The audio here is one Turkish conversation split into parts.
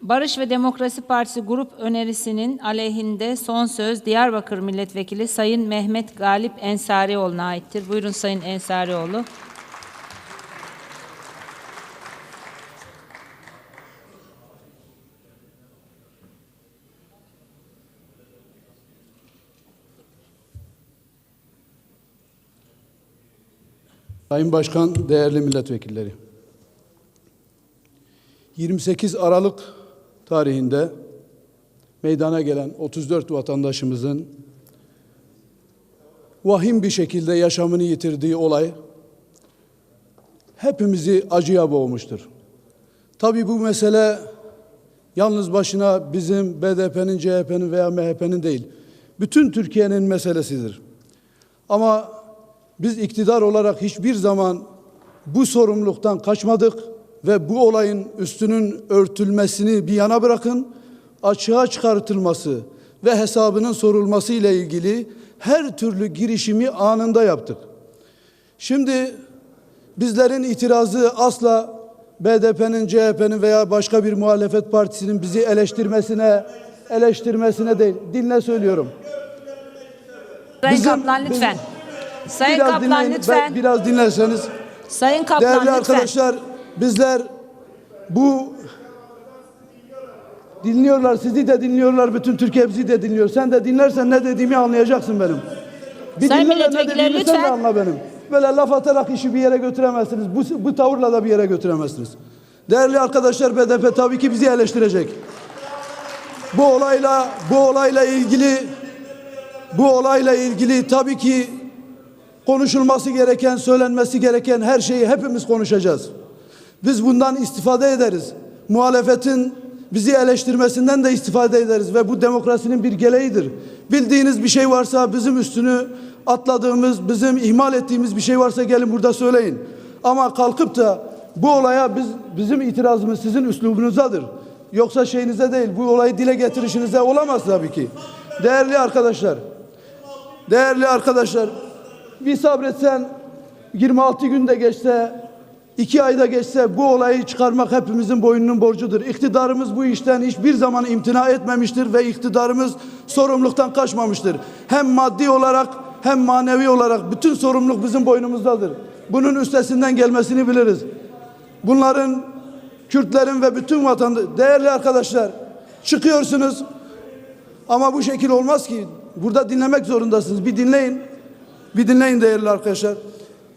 Barış ve Demokrasi Partisi grup önerisinin aleyhinde son söz Diyarbakır Milletvekili Sayın Mehmet Galip Ensarioğlu'na aittir. Buyurun Sayın Ensarioğlu. Sayın Başkan, değerli milletvekilleri. 28 Aralık tarihinde meydana gelen 34 vatandaşımızın vahim bir şekilde yaşamını yitirdiği olay hepimizi acıya boğmuştur. Tabii bu mesele yalnız başına bizim BDP'nin, CHP'nin veya MHP'nin değil, bütün Türkiye'nin meselesidir. Ama biz iktidar olarak hiçbir zaman bu sorumluluktan kaçmadık ve bu olayın üstünün örtülmesini bir yana bırakın, açığa çıkartılması ve hesabının sorulması ile ilgili her türlü girişimi anında yaptık. Şimdi bizlerin itirazı asla BDP'nin, CHP'nin veya başka bir muhalefet partisinin bizi eleştirmesine eleştirmesine değil. Dinle söylüyorum. Sayın Bizim- Kaplan lütfen. Sayın Biraz Kaplan dinleyin, lütfen. ben- biraz dinlerseniz. Sayın Kaplan Değerli lütfen. arkadaşlar, bizler bu dinliyorlar, sizi de dinliyorlar, bütün Türkiye bizi de dinliyor. Sen de dinlersen ne dediğimi anlayacaksın benim. Bir Sayın dinle de ne milletvekilleri dediğimi sen de lütfen. anla benim. Böyle laf atarak işi bir yere götüremezsiniz. Bu, bu tavırla da bir yere götüremezsiniz. Değerli arkadaşlar BDP tabii ki bizi eleştirecek. Bu olayla bu olayla ilgili bu olayla ilgili tabii ki konuşulması gereken, söylenmesi gereken her şeyi hepimiz konuşacağız. Biz bundan istifade ederiz. Muhalefetin bizi eleştirmesinden de istifade ederiz ve bu demokrasinin bir gereğidir. Bildiğiniz bir şey varsa bizim üstünü atladığımız, bizim ihmal ettiğimiz bir şey varsa gelin burada söyleyin. Ama kalkıp da bu olaya biz bizim itirazımız sizin üslubunuzadır. Yoksa şeyinize değil, bu olayı dile getirişinize olamaz tabii ki. Değerli arkadaşlar, Değerli arkadaşlar, bir sabretsen 26 günde geçse, iki ayda geçse bu olayı çıkarmak hepimizin boynunun borcudur. İktidarımız bu işten hiçbir zaman imtina etmemiştir ve iktidarımız sorumluluktan kaçmamıştır. Hem maddi olarak hem manevi olarak bütün sorumluluk bizim boynumuzdadır. Bunun üstesinden gelmesini biliriz. Bunların Kürtlerin ve bütün vatandaş değerli arkadaşlar çıkıyorsunuz ama bu şekil olmaz ki. Burada dinlemek zorundasınız. Bir dinleyin. Bir dinleyin değerli arkadaşlar.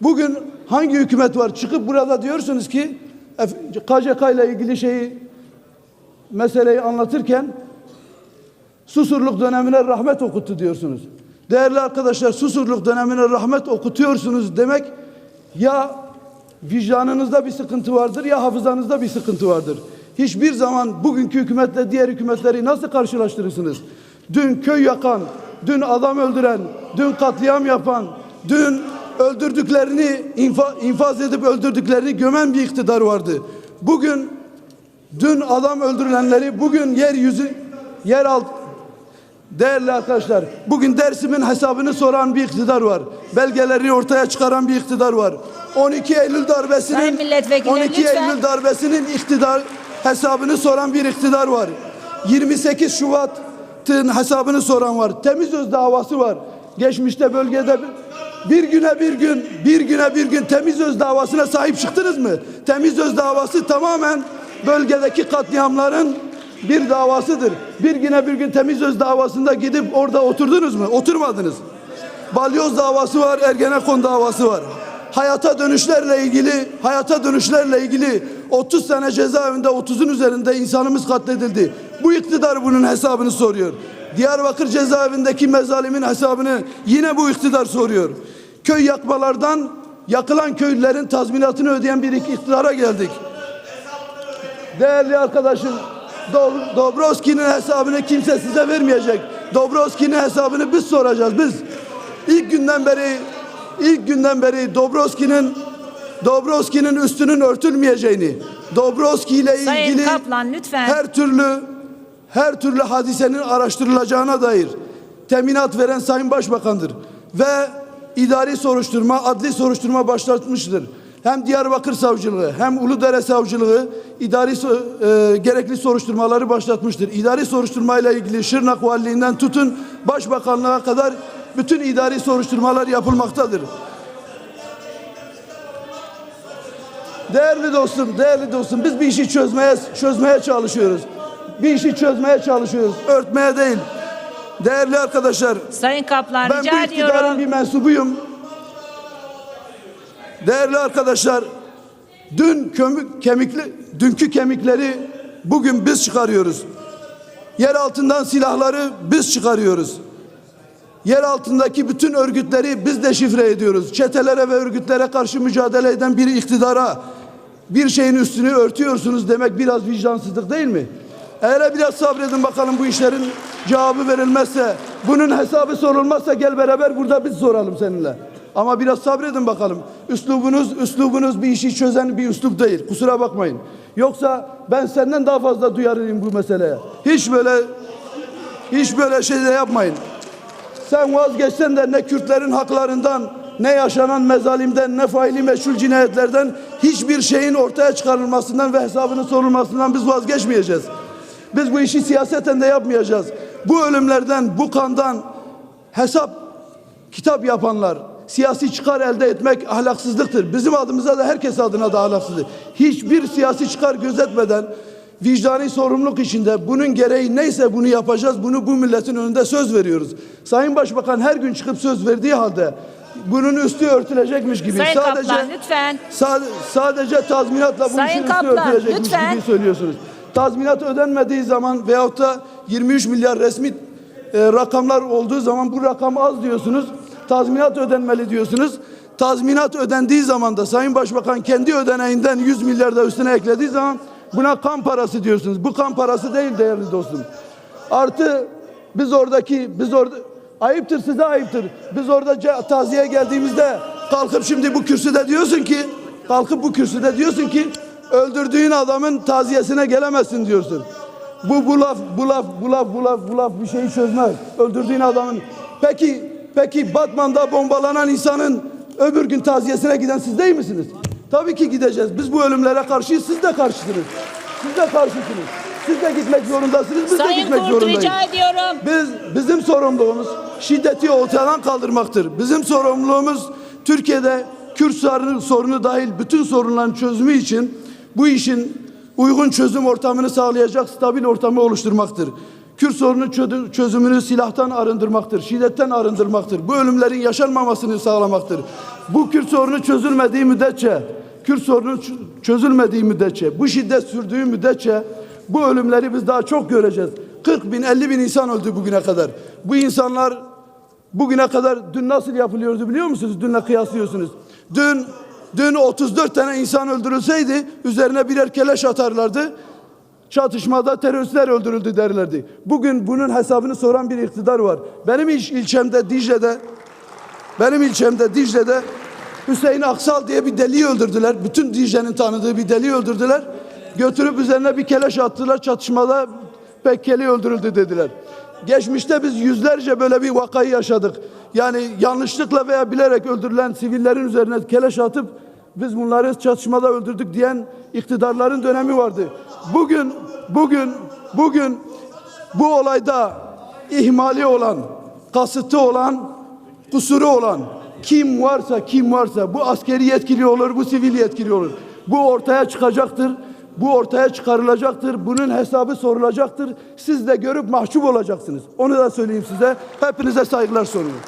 Bugün hangi hükümet var? Çıkıp burada diyorsunuz ki KCK ile ilgili şeyi meseleyi anlatırken Susurluk dönemine rahmet okuttu diyorsunuz. Değerli arkadaşlar Susurluk dönemine rahmet okutuyorsunuz demek ya vicdanınızda bir sıkıntı vardır ya hafızanızda bir sıkıntı vardır. Hiçbir zaman bugünkü hükümetle diğer hükümetleri nasıl karşılaştırırsınız? Dün köy yakan, dün adam öldüren, dün katliam yapan, dün öldürdüklerini infa, infaz edip öldürdüklerini gömen bir iktidar vardı. Bugün dün adam öldürülenleri bugün yeryüzü yer alt Değerli arkadaşlar, bugün Dersim'in hesabını soran bir iktidar var. Belgeleri ortaya çıkaran bir iktidar var. 12 Eylül darbesinin Sayın milletvekilleri, 12 lütfen. Eylül darbesinin iktidar hesabını soran bir iktidar var. 28 Şubat'ın hesabını soran var. Temiz öz davası var. Geçmişte bölgede bir, güne bir gün, bir güne bir gün temiz öz davasına sahip çıktınız mı? Temiz öz davası tamamen bölgedeki katliamların bir davasıdır. Bir güne bir gün temiz öz davasında gidip orada oturdunuz mu? Oturmadınız. Balyoz davası var, Ergenekon davası var. Hayata dönüşlerle ilgili, hayata dönüşlerle ilgili 30 sene cezaevinde 30'un üzerinde insanımız katledildi. Bu iktidar bunun hesabını soruyor. Diyarbakır cezaevindeki mezalimin hesabını yine bu iktidar soruyor. Köy yakmalardan yakılan köylülerin tazminatını ödeyen bir iktidara geldik. Değerli arkadaşım, Do- Dobrovski'nin hesabını kimse size vermeyecek. Dobrovski'nin hesabını biz soracağız biz. İlk günden beri ilk günden beri Dobrovski'nin Dobrovski'nin üstünün örtülmeyeceğini, Dobrovski ile ilgili Kaplan, lütfen. her türlü her türlü hadisenin araştırılacağına dair teminat veren Sayın Başbakan'dır ve idari soruşturma, adli soruşturma başlatmıştır. hem Diyarbakır Savcılığı hem Uludere Savcılığı idari e, gerekli soruşturmaları başlatmıştır. İdari soruşturmayla ilgili Şırnak Valiliğinden tutun Başbakanlığa kadar bütün idari soruşturmalar yapılmaktadır. Değerli dostum, değerli dostum biz bir işi çözmeye çözmeye çalışıyoruz. Bir işi çözmeye çalışıyoruz. Örtmeye değil. Değerli arkadaşlar, Sayın Kaplan ben rica bu iktidarın ediyorum. bir mensubuyum. Değerli arkadaşlar, dün kömük, kemikli, dünkü kemikleri bugün biz çıkarıyoruz. Yer altından silahları biz çıkarıyoruz. Yer altındaki bütün örgütleri biz de şifre ediyoruz. Çetelere ve örgütlere karşı mücadele eden bir iktidara bir şeyin üstünü örtüyorsunuz demek biraz vicdansızlık değil mi? Eğer biraz sabredin bakalım bu işlerin cevabı verilmezse, bunun hesabı sorulmazsa gel beraber burada biz soralım seninle. Ama biraz sabredin bakalım. Üslubunuz, üslubunuz bir işi çözen bir üslup değil. Kusura bakmayın. Yoksa ben senden daha fazla duyarlıyım bu meseleye. Hiç böyle hiç böyle şey de yapmayın. Sen vazgeçsen de ne Kürtlerin haklarından, ne yaşanan mezalimden, ne faili meşhur cinayetlerden hiçbir şeyin ortaya çıkarılmasından ve hesabının sorulmasından biz vazgeçmeyeceğiz. Biz bu işi siyaseten de yapmayacağız. Bu ölümlerden, bu kandan hesap kitap yapanlar, siyasi çıkar elde etmek ahlaksızlıktır. Bizim adımıza da herkes adına da ahlaksızlık. Hiçbir siyasi çıkar gözetmeden vicdani sorumluluk içinde bunun gereği neyse bunu yapacağız. Bunu bu milletin önünde söz veriyoruz. Sayın Başbakan her gün çıkıp söz verdiği halde bunun üstü örtülecekmiş gibi Sayın sadece Kaplan lütfen. Sade- sadece tazminatla bu Sayın işin üstü Kaplan, örtülecekmiş lütfen. gibi söylüyorsunuz. Tazminat ödenmediği zaman veyahut da 23 milyar resmi e, rakamlar olduğu zaman bu rakam az diyorsunuz. Tazminat ödenmeli diyorsunuz. Tazminat ödendiği zaman da Sayın Başbakan kendi ödeneğinden 100 milyar da üstüne eklediği zaman buna kan parası diyorsunuz. Bu kan parası değil değerli dostum. Artı biz oradaki biz orada ayıptır size ayıptır. Biz orada taziye geldiğimizde kalkıp şimdi bu kürsüde diyorsun ki kalkıp bu kürsüde diyorsun ki öldürdüğün adamın taziyesine gelemezsin diyorsun. Bu bu laf bu laf bu laf bu laf bu laf bir şeyi çözmez. Öldürdüğün adamın peki peki Batman'da bombalanan insanın öbür gün taziyesine giden siz değil misiniz? Tabii ki gideceğiz. Biz bu ölümlere karşıyız. Siz de karşısınız. Siz de karşısınız. Siz de gitmek zorundasınız. Biz de Sayın gitmek Kurt zorundayız. rica ediyorum. Biz bizim sorumluluğumuz şiddeti ortadan kaldırmaktır. Bizim sorumluluğumuz Türkiye'de Kürt sorunu, sorunu dahil bütün sorunların çözümü için bu işin uygun çözüm ortamını sağlayacak stabil ortamı oluşturmaktır. Kürt sorunu çözü- çözümünü silahtan arındırmaktır, şiddetten arındırmaktır. Bu ölümlerin yaşanmamasını sağlamaktır. Bu Kürt sorunu çözülmediği müddetçe, Kürt sorunu çözülmediği müddetçe, bu şiddet sürdüğü müddetçe bu ölümleri biz daha çok göreceğiz. 40 bin, 50 bin insan öldü bugüne kadar. Bu insanlar bugüne kadar dün nasıl yapılıyordu biliyor musunuz? Dünle kıyaslıyorsunuz. Dün dün 34 tane insan öldürülseydi üzerine birer keleş atarlardı. Çatışmada teröristler öldürüldü derlerdi. Bugün bunun hesabını soran bir iktidar var. Benim il- ilçemde Dicle'de benim ilçemde Dicle'de Hüseyin Aksal diye bir deliyi öldürdüler. Bütün Dicle'nin tanıdığı bir deliyi öldürdüler. Götürüp üzerine bir keleş attılar. Çatışmada Pekkeli öldürüldü dediler. Geçmişte biz yüzlerce böyle bir vakayı yaşadık. Yani yanlışlıkla veya bilerek öldürülen sivillerin üzerine keleş atıp biz bunları çatışmada öldürdük diyen iktidarların dönemi vardı. Bugün, bugün, bugün bu olayda ihmali olan, kasıtı olan kusuru olan kim varsa kim varsa bu askeri yetkili olur, bu sivil yetkili olur. Bu ortaya çıkacaktır. Bu ortaya çıkarılacaktır. Bunun hesabı sorulacaktır. Siz de görüp mahcup olacaksınız. Onu da söyleyeyim size. Hepinize saygılar sunuyorum.